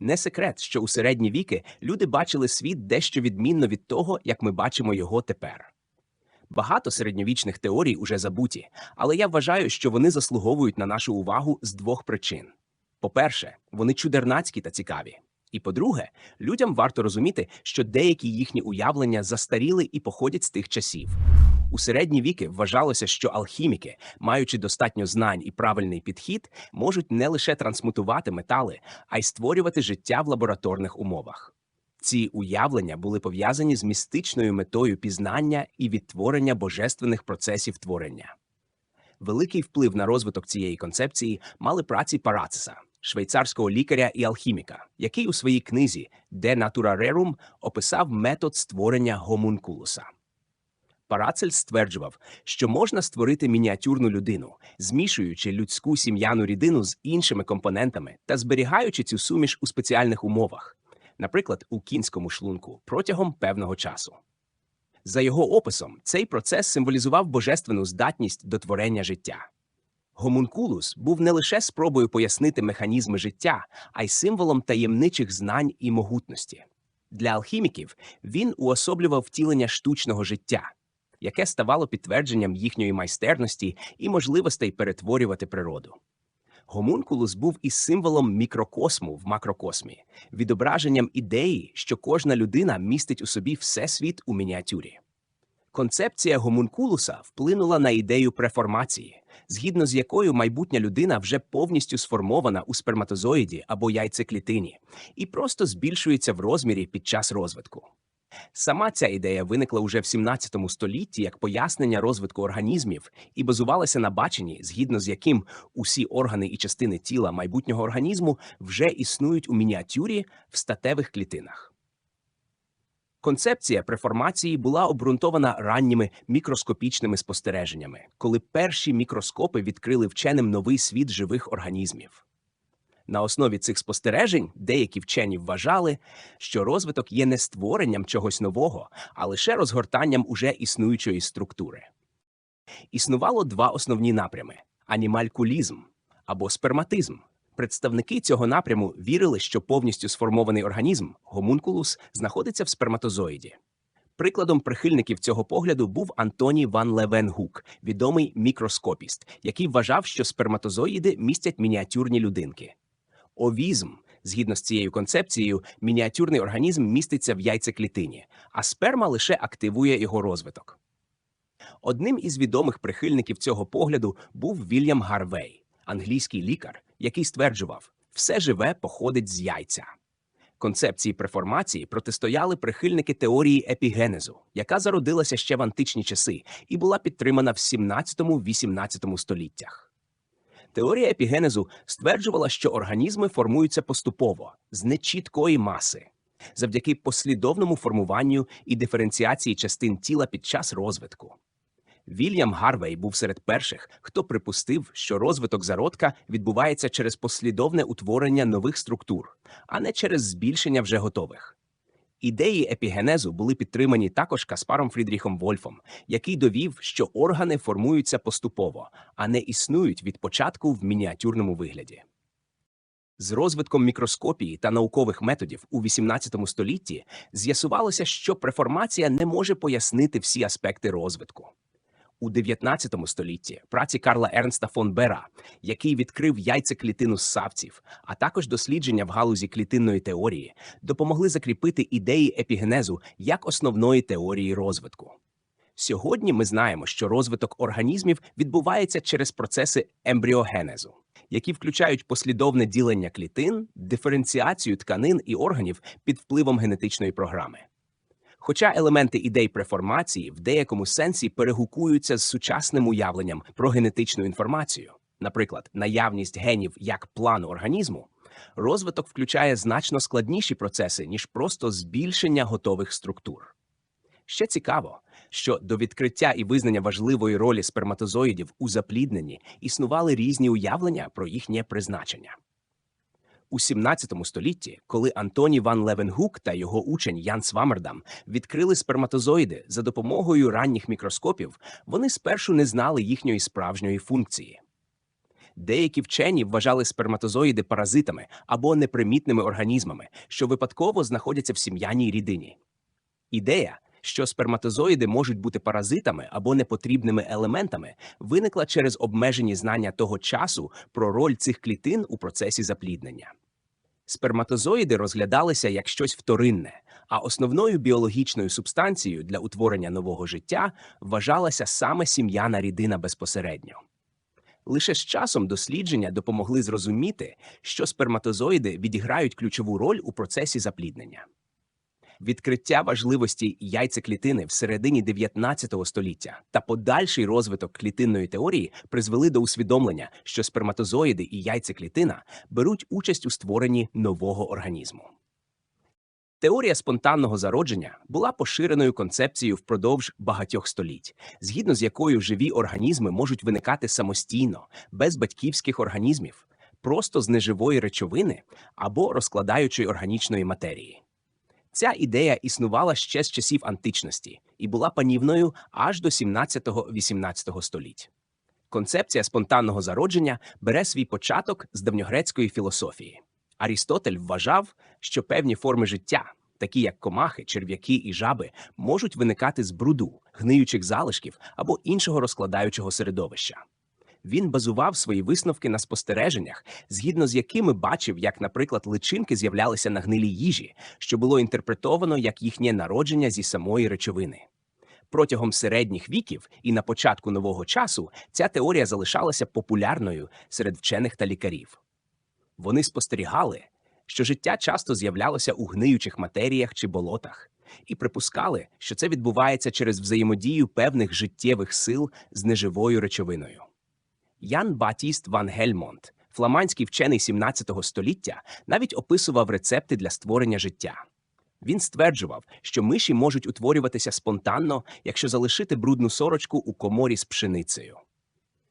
Не секрет, що у середні віки люди бачили світ дещо відмінно від того, як ми бачимо його тепер. Багато середньовічних теорій уже забуті, але я вважаю, що вони заслуговують на нашу увагу з двох причин: по-перше, вони чудернацькі та цікаві. І по-друге, людям варто розуміти, що деякі їхні уявлення застаріли і походять з тих часів. У середні віки вважалося, що алхіміки, маючи достатньо знань і правильний підхід, можуть не лише трансмутувати метали, а й створювати життя в лабораторних умовах. Ці уявлення були пов'язані з містичною метою пізнання і відтворення божественних процесів творення. Великий вплив на розвиток цієї концепції мали праці Парацеса, швейцарського лікаря і алхіміка, який у своїй книзі De Natura Rerum описав метод створення гомункулуса. Парацель стверджував, що можна створити мініатюрну людину, змішуючи людську сім'яну рідину з іншими компонентами та зберігаючи цю суміш у спеціальних умовах, наприклад, у кінському шлунку протягом певного часу. За його описом, цей процес символізував божественну здатність до творення життя. Гомункулус був не лише спробою пояснити механізми життя, а й символом таємничих знань і могутності. Для алхіміків він уособлював втілення штучного життя, яке ставало підтвердженням їхньої майстерності і можливостей перетворювати природу. Гомункулус був і символом мікрокосму в макрокосмі, відображенням ідеї, що кожна людина містить у собі всесвіт у мініатюрі. Концепція гомункулуса вплинула на ідею преформації, згідно з якою майбутня людина вже повністю сформована у сперматозоїді або яйцеклітині і просто збільшується в розмірі під час розвитку. Сама ця ідея виникла уже в 17 столітті як пояснення розвитку організмів і базувалася на баченні, згідно з яким усі органи і частини тіла майбутнього організму вже існують у мініатюрі в статевих клітинах. Концепція преформації була обґрунтована ранніми мікроскопічними спостереженнями, коли перші мікроскопи відкрили вченим новий світ живих організмів. На основі цих спостережень деякі вчені вважали, що розвиток є не створенням чогось нового, а лише розгортанням уже існуючої структури. Існувало два основні напрями: анімалькулізм або сперматизм. Представники цього напряму вірили, що повністю сформований організм гомункулус знаходиться в сперматозоїді. Прикладом прихильників цього погляду був Антоній Ван Левенгук, відомий мікроскопіст, який вважав, що сперматозоїди містять мініатюрні людинки. Овізм, згідно з цією концепцією, мініатюрний організм міститься в яйцеклітині, а сперма лише активує його розвиток. Одним із відомих прихильників цього погляду був Вільям Гарвей, англійський лікар, який стверджував, все живе походить з яйця. Концепції преформації протистояли прихильники теорії епігенезу, яка зародилася ще в античні часи і була підтримана в 17-18 століттях. Теорія епігенезу стверджувала, що організми формуються поступово з нечіткої маси, завдяки послідовному формуванню і диференціації частин тіла під час розвитку. Вільям Гарвей був серед перших, хто припустив, що розвиток зародка відбувається через послідовне утворення нових структур, а не через збільшення вже готових. Ідеї епігенезу були підтримані також Каспаром Фрідріхом Вольфом, який довів, що органи формуються поступово, а не існують від початку в мініатюрному вигляді. З розвитком мікроскопії та наукових методів у XVIII столітті з'ясувалося, що преформація не може пояснити всі аспекти розвитку. У 19 столітті праці Карла Ернста фон Бера, який відкрив яйцеклітину ссавців, а також дослідження в галузі клітинної теорії, допомогли закріпити ідеї епігенезу як основної теорії розвитку. Сьогодні ми знаємо, що розвиток організмів відбувається через процеси ембріогенезу, які включають послідовне ділення клітин, диференціацію тканин і органів під впливом генетичної програми. Хоча елементи ідей преформації в деякому сенсі перегукуються з сучасним уявленням про генетичну інформацію, наприклад, наявність генів як плану організму, розвиток включає значно складніші процеси, ніж просто збільшення готових структур. Ще цікаво, що до відкриття і визнання важливої ролі сперматозоїдів у заплідненні існували різні уявлення про їхнє призначення. У 17 столітті, коли Антоній Ван Левенгук та його учень Ян Свамердам відкрили сперматозоїди за допомогою ранніх мікроскопів, вони спершу не знали їхньої справжньої функції. Деякі вчені вважали сперматозоїди паразитами або непримітними організмами, що випадково знаходяться в сім'яній рідині. Ідея, що сперматозоїди можуть бути паразитами або непотрібними елементами, виникла через обмежені знання того часу про роль цих клітин у процесі запліднення. Сперматозоїди розглядалися як щось вторинне, а основною біологічною субстанцією для утворення нового життя вважалася саме сім'яна рідина безпосередньо. Лише з часом дослідження допомогли зрозуміти, що сперматозоїди відіграють ключову роль у процесі запліднення. Відкриття важливості яйцеклітини в середині 19 століття та подальший розвиток клітинної теорії призвели до усвідомлення, що сперматозоїди і яйцеклітина беруть участь у створенні нового організму. Теорія спонтанного зародження була поширеною концепцією впродовж багатьох століть, згідно з якою живі організми можуть виникати самостійно, без батьківських організмів, просто з неживої речовини або розкладаючої органічної матерії. Ця ідея існувала ще з часів античності і була панівною аж до 17-18 століть. Концепція спонтанного зародження бере свій початок з давньогрецької філософії. Арістотель вважав, що певні форми життя, такі як комахи, черв'яки і жаби, можуть виникати з бруду, гниючих залишків або іншого розкладаючого середовища. Він базував свої висновки на спостереженнях, згідно з якими бачив, як, наприклад, личинки з'являлися на гнилій їжі, що було інтерпретовано як їхнє народження зі самої речовини. Протягом середніх віків і на початку нового часу ця теорія залишалася популярною серед вчених та лікарів. Вони спостерігали, що життя часто з'являлося у гниючих матеріях чи болотах, і припускали, що це відбувається через взаємодію певних життєвих сил з неживою речовиною. Ян Батіст Ван Гельмонт, фламандський вчений 17 століття, навіть описував рецепти для створення життя. Він стверджував, що миші можуть утворюватися спонтанно, якщо залишити брудну сорочку у коморі з пшеницею.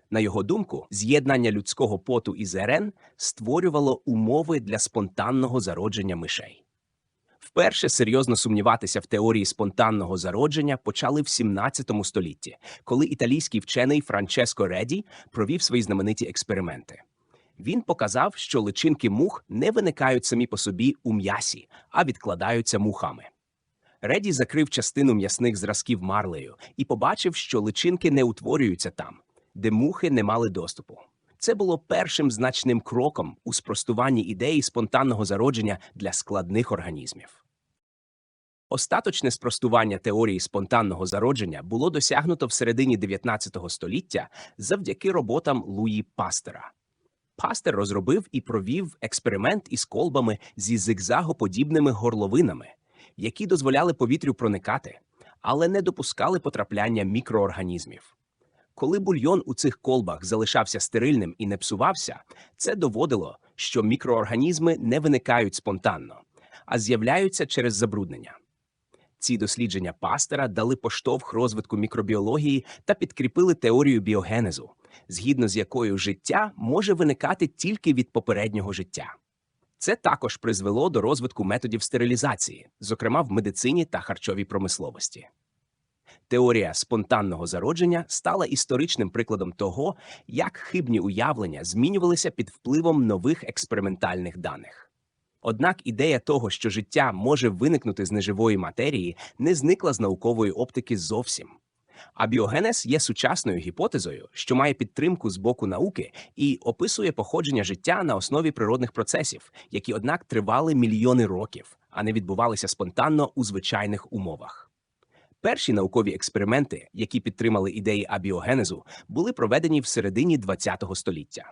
На його думку, з'єднання людського поту і зерен створювало умови для спонтанного зародження мишей. Вперше серйозно сумніватися в теорії спонтанного зародження почали в 17 столітті, коли італійський вчений Франческо Реді провів свої знамениті експерименти. Він показав, що личинки мух не виникають самі по собі у м'ясі, а відкладаються мухами. Реді закрив частину м'ясних зразків марлею і побачив, що личинки не утворюються там, де мухи не мали доступу. Це було першим значним кроком у спростуванні ідеї спонтанного зародження для складних організмів. Остаточне спростування теорії спонтанного зародження було досягнуто в середині 19 століття завдяки роботам Луї Пастера. Пастер розробив і провів експеримент із колбами зі зигзагоподібними горловинами, які дозволяли повітрю проникати, але не допускали потрапляння мікроорганізмів. Коли бульйон у цих колбах залишався стерильним і не псувався, це доводило, що мікроорганізми не виникають спонтанно, а з'являються через забруднення. Ці дослідження пастера дали поштовх розвитку мікробіології та підкріпили теорію біогенезу, згідно з якою життя може виникати тільки від попереднього життя. Це також призвело до розвитку методів стерилізації, зокрема в медицині та харчовій промисловості. Теорія спонтанного зародження стала історичним прикладом того, як хибні уявлення змінювалися під впливом нових експериментальних даних. Однак ідея того, що життя може виникнути з неживої матерії, не зникла з наукової оптики зовсім. А біогенез є сучасною гіпотезою, що має підтримку з боку науки і описує походження життя на основі природних процесів, які, однак, тривали мільйони років, а не відбувалися спонтанно у звичайних умовах. Перші наукові експерименти, які підтримали ідеї абіогенезу, були проведені в середині ХХ століття.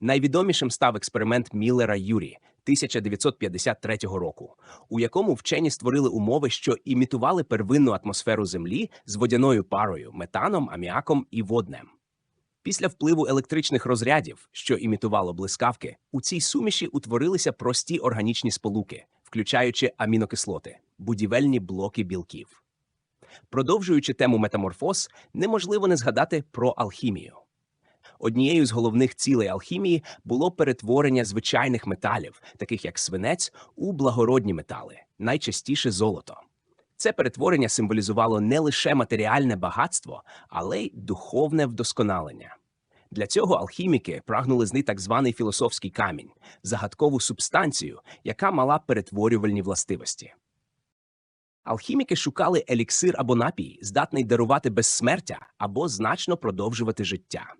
Найвідомішим став експеримент Міллера Юрі 1953 року, у якому вчені створили умови, що імітували первинну атмосферу Землі з водяною парою, метаном, аміаком і воднем. Після впливу електричних розрядів, що імітувало блискавки, у цій суміші утворилися прості органічні сполуки, включаючи амінокислоти, будівельні блоки білків. Продовжуючи тему метаморфоз, неможливо не згадати про алхімію. Однією з головних цілей алхімії було перетворення звичайних металів, таких як свинець, у благородні метали, найчастіше золото. Це перетворення символізувало не лише матеріальне багатство, але й духовне вдосконалення. Для цього алхіміки прагнули знайти так званий філософський камінь, загадкову субстанцію, яка мала перетворювальні властивості. Алхіміки шукали еліксир або напій, здатний дарувати безсмертя або значно продовжувати життя.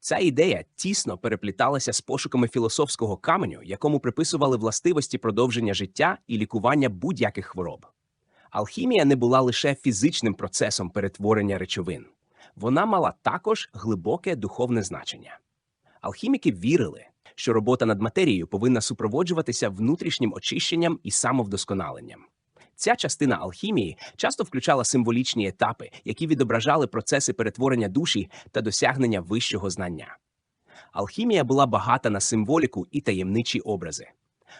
Ця ідея тісно перепліталася з пошуками філософського каменю, якому приписували властивості продовження життя і лікування будь-яких хвороб. Алхімія не була лише фізичним процесом перетворення речовин, вона мала також глибоке духовне значення. Алхіміки вірили, що робота над матерією повинна супроводжуватися внутрішнім очищенням і самовдосконаленням. Ця частина алхімії часто включала символічні етапи, які відображали процеси перетворення душі та досягнення вищого знання. Алхімія була багата на символіку і таємничі образи.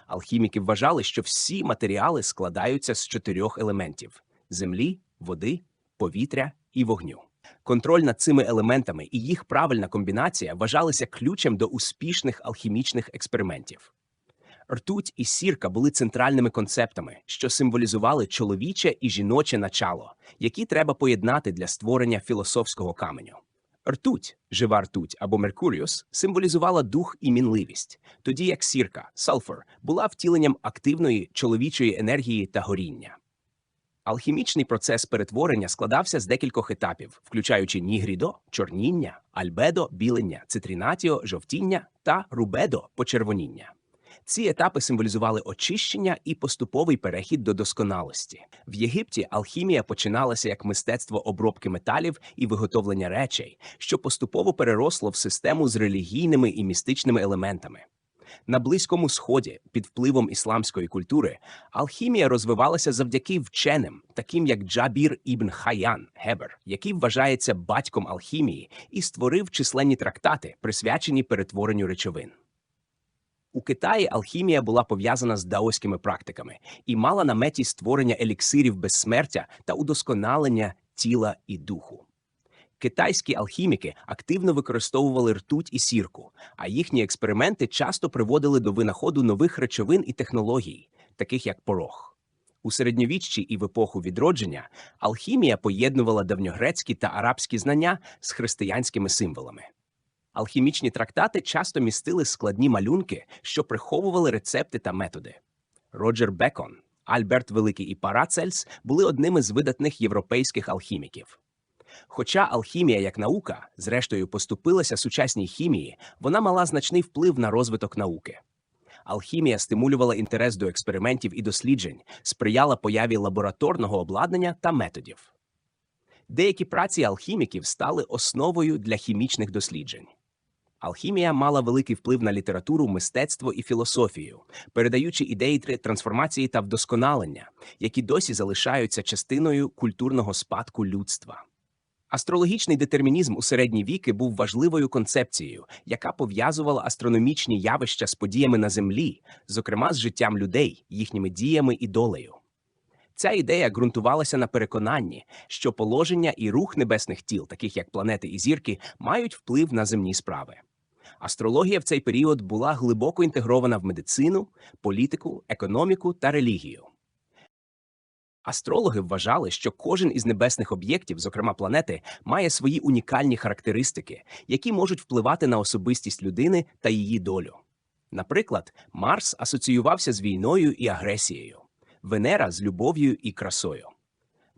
Алхіміки вважали, що всі матеріали складаються з чотирьох елементів: землі, води, повітря і вогню. Контроль над цими елементами і їх правильна комбінація вважалися ключем до успішних алхімічних експериментів. Ртуть і сірка були центральними концептами, що символізували чоловіче і жіноче начало, які треба поєднати для створення філософського каменю. Ртуть, жива ртуть або Меркуріус, символізувала дух і мінливість, тоді як сірка, сальфор, була втіленням активної чоловічої енергії та горіння. Алхімічний процес перетворення складався з декількох етапів, включаючи нігрідо, чорніння, альбедо, білення, цитрінатіо, жовтіння та рубедо почервоніння. Ці етапи символізували очищення і поступовий перехід до досконалості. В Єгипті алхімія починалася як мистецтво обробки металів і виготовлення речей, що поступово переросло в систему з релігійними і містичними елементами. На Близькому Сході, під впливом ісламської культури, алхімія розвивалася завдяки вченим, таким як Джабір ібн Хаян Гебер, який вважається батьком алхімії і створив численні трактати, присвячені перетворенню речовин. У Китаї алхімія була пов'язана з даоськими практиками і мала на меті створення еліксирів безсмертя та удосконалення тіла і духу. Китайські алхіміки активно використовували ртуть і сірку, а їхні експерименти часто приводили до винаходу нових речовин і технологій, таких як порох. У середньовіччі і в епоху відродження алхімія поєднувала давньогрецькі та арабські знання з християнськими символами. Алхімічні трактати часто містили складні малюнки, що приховували рецепти та методи. Роджер Бекон, Альберт Великий і Парацельс були одними з видатних європейських алхіміків. Хоча алхімія як наука, зрештою, поступилася сучасній хімії, вона мала значний вплив на розвиток науки. Алхімія стимулювала інтерес до експериментів і досліджень, сприяла появі лабораторного обладнання та методів. Деякі праці алхіміків стали основою для хімічних досліджень. Алхімія мала великий вплив на літературу, мистецтво і філософію, передаючи ідеї трансформації та вдосконалення, які досі залишаються частиною культурного спадку людства. Астрологічний детермінізм у середні віки був важливою концепцією, яка пов'язувала астрономічні явища з подіями на землі, зокрема з життям людей, їхніми діями і долею. Ця ідея ґрунтувалася на переконанні, що положення і рух небесних тіл, таких як планети і зірки, мають вплив на земні справи. Астрологія в цей період була глибоко інтегрована в медицину, політику, економіку та релігію. Астрологи вважали, що кожен із небесних об'єктів, зокрема планети, має свої унікальні характеристики, які можуть впливати на особистість людини та її долю. Наприклад, Марс асоціювався з війною і агресією, Венера з любов'ю і красою.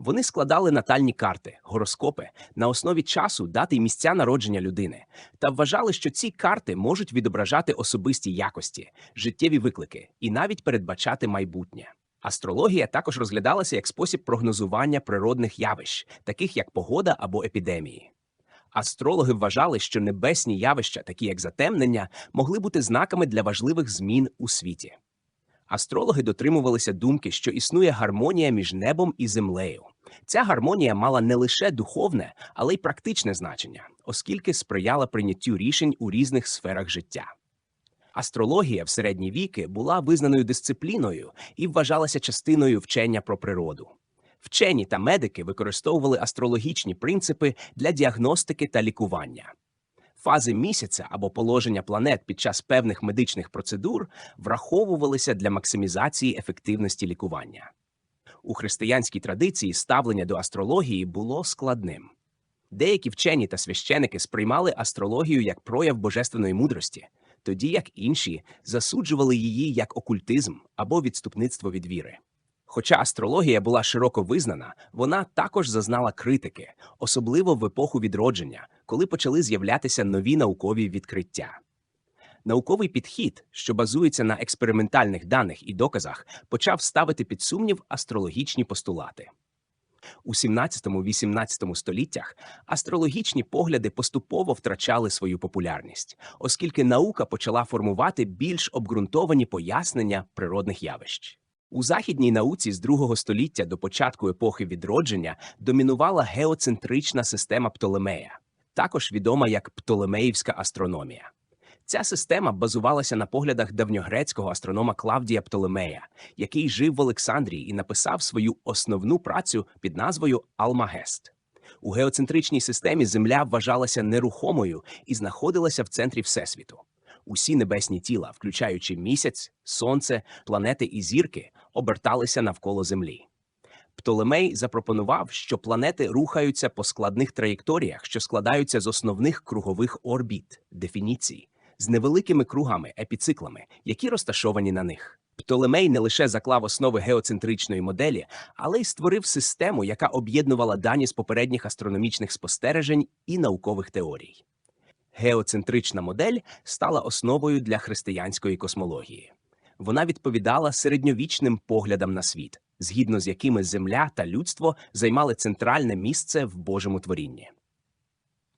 Вони складали натальні карти, гороскопи на основі часу, дати й місця народження людини та вважали, що ці карти можуть відображати особисті якості, життєві виклики і навіть передбачати майбутнє. Астрологія також розглядалася як спосіб прогнозування природних явищ, таких як погода або епідемії. Астрологи вважали, що небесні явища, такі як затемнення, могли бути знаками для важливих змін у світі. Астрологи дотримувалися думки, що існує гармонія між небом і землею. Ця гармонія мала не лише духовне, але й практичне значення, оскільки сприяла прийняттю рішень у різних сферах життя. Астрологія в середні віки була визнаною дисципліною і вважалася частиною вчення про природу. Вчені та медики використовували астрологічні принципи для діагностики та лікування. Фази місяця або положення планет під час певних медичних процедур враховувалися для максимізації ефективності лікування. У християнській традиції ставлення до астрології було складним. Деякі вчені та священики сприймали астрологію як прояв божественної мудрості, тоді як інші засуджували її як окультизм або відступництво від віри. Хоча астрологія була широко визнана, вона також зазнала критики, особливо в епоху відродження, коли почали з'являтися нові наукові відкриття. Науковий підхід, що базується на експериментальних даних і доказах, почав ставити під сумнів астрологічні постулати. У 17-18 століттях астрологічні погляди поступово втрачали свою популярність, оскільки наука почала формувати більш обґрунтовані пояснення природних явищ. У західній науці з другого століття до початку епохи відродження домінувала геоцентрична система Птолемея, також відома як Птолемеївська астрономія. Ця система базувалася на поглядах давньогрецького астронома Клавдія Птолемея, який жив в Олександрії і написав свою основну працю під назвою Алмагест. У геоцентричній системі Земля вважалася нерухомою і знаходилася в центрі Всесвіту. Усі небесні тіла, включаючи місяць, сонце, планети і зірки, оберталися навколо Землі. Птолемей запропонував, що планети рухаються по складних траєкторіях, що складаються з основних кругових орбіт, дефініцій, з невеликими кругами, епіциклами, які розташовані на них. Птолемей не лише заклав основи геоцентричної моделі, але й створив систему, яка об'єднувала дані з попередніх астрономічних спостережень і наукових теорій. Геоцентрична модель стала основою для християнської космології. Вона відповідала середньовічним поглядам на світ, згідно з якими Земля та людство займали центральне місце в Божому творінні.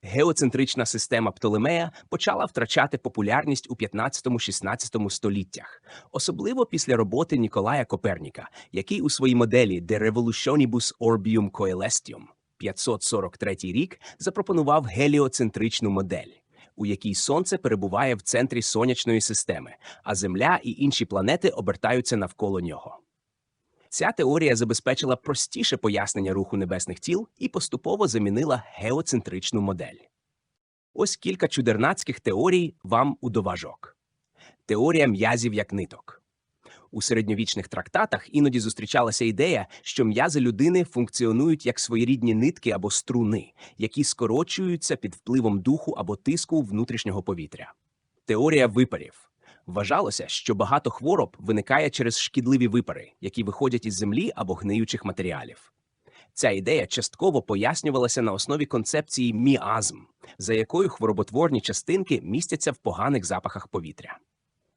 Геоцентрична система Птолемея почала втрачати популярність у 15-16 століттях, особливо після роботи Ніколая Коперніка, який у своїй моделі De Revolutionibus Orbium Coelestium 543 рік запропонував геліоцентричну модель, у якій Сонце перебуває в центрі сонячної системи, а Земля і інші планети обертаються навколо нього. Ця теорія забезпечила простіше пояснення руху небесних тіл і поступово замінила геоцентричну модель. Ось кілька чудернацьких теорій вам у доважок. Теорія м'язів як ниток. У середньовічних трактатах іноді зустрічалася ідея, що м'язи людини функціонують як своєрідні нитки або струни, які скорочуються під впливом духу або тиску внутрішнього повітря. Теорія випарів. Вважалося, що багато хвороб виникає через шкідливі випари, які виходять із землі або гниючих матеріалів. Ця ідея частково пояснювалася на основі концепції міазм, за якою хвороботворні частинки містяться в поганих запахах повітря.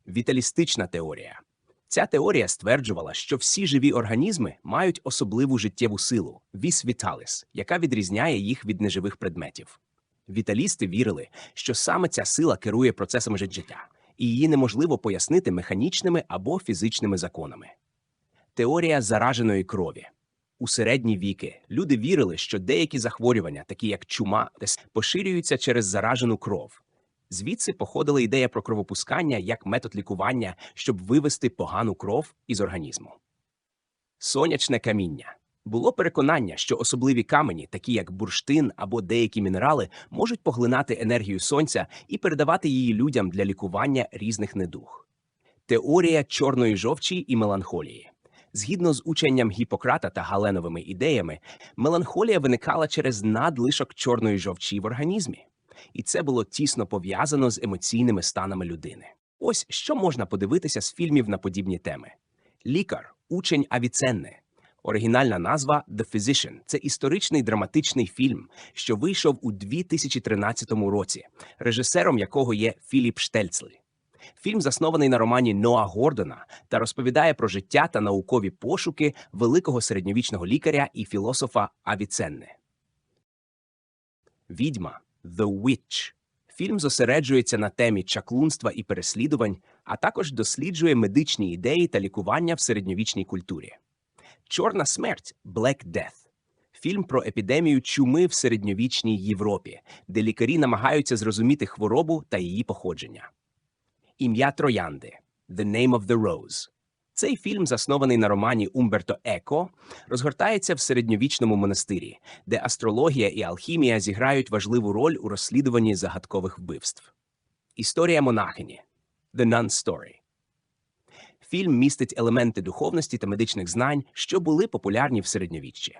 Віталістична теорія. Ця теорія стверджувала, що всі живі організми мають особливу життєву силу віс віталіс, яка відрізняє їх від неживих предметів. Віталісти вірили, що саме ця сила керує процесами життя, і її неможливо пояснити механічними або фізичними законами. Теорія зараженої крові. У середні віки люди вірили, що деякі захворювання, такі як чума, поширюються через заражену кров. Звідси походила ідея про кровопускання як метод лікування, щоб вивести погану кров із організму. Сонячне каміння. Було переконання, що особливі камені, такі як бурштин або деякі мінерали, можуть поглинати енергію сонця і передавати її людям для лікування різних недуг. Теорія чорної жовчі і меланхолії. Згідно з ученням Гіппократа та галеновими ідеями, меланхолія виникала через надлишок чорної жовчі в організмі, і це було тісно пов'язано з емоційними станами людини. Ось що можна подивитися з фільмів на подібні теми: лікар, учень Авіценни. Оригінальна назва «The Physician» – це історичний драматичний фільм, що вийшов у 2013 році, режисером якого є Філіп Штельцль. Фільм заснований на романі Ноа Гордона та розповідає про життя та наукові пошуки великого середньовічного лікаря і філософа Авіценни. Відьма «The Witch» Фільм зосереджується на темі чаклунства і переслідувань, а також досліджує медичні ідеї та лікування в середньовічній культурі. Чорна смерть Black Death фільм про епідемію чуми в середньовічній Європі, де лікарі намагаються зрозуміти хворобу та її походження. Ім'я Троянди The Name of the Rose. Цей фільм, заснований на романі Умберто Еко, розгортається в середньовічному монастирі, де астрологія і алхімія зіграють важливу роль у розслідуванні загадкових вбивств. Історія монахині The Nun Story. Фільм містить елементи духовності та медичних знань, що були популярні в середньовіччі.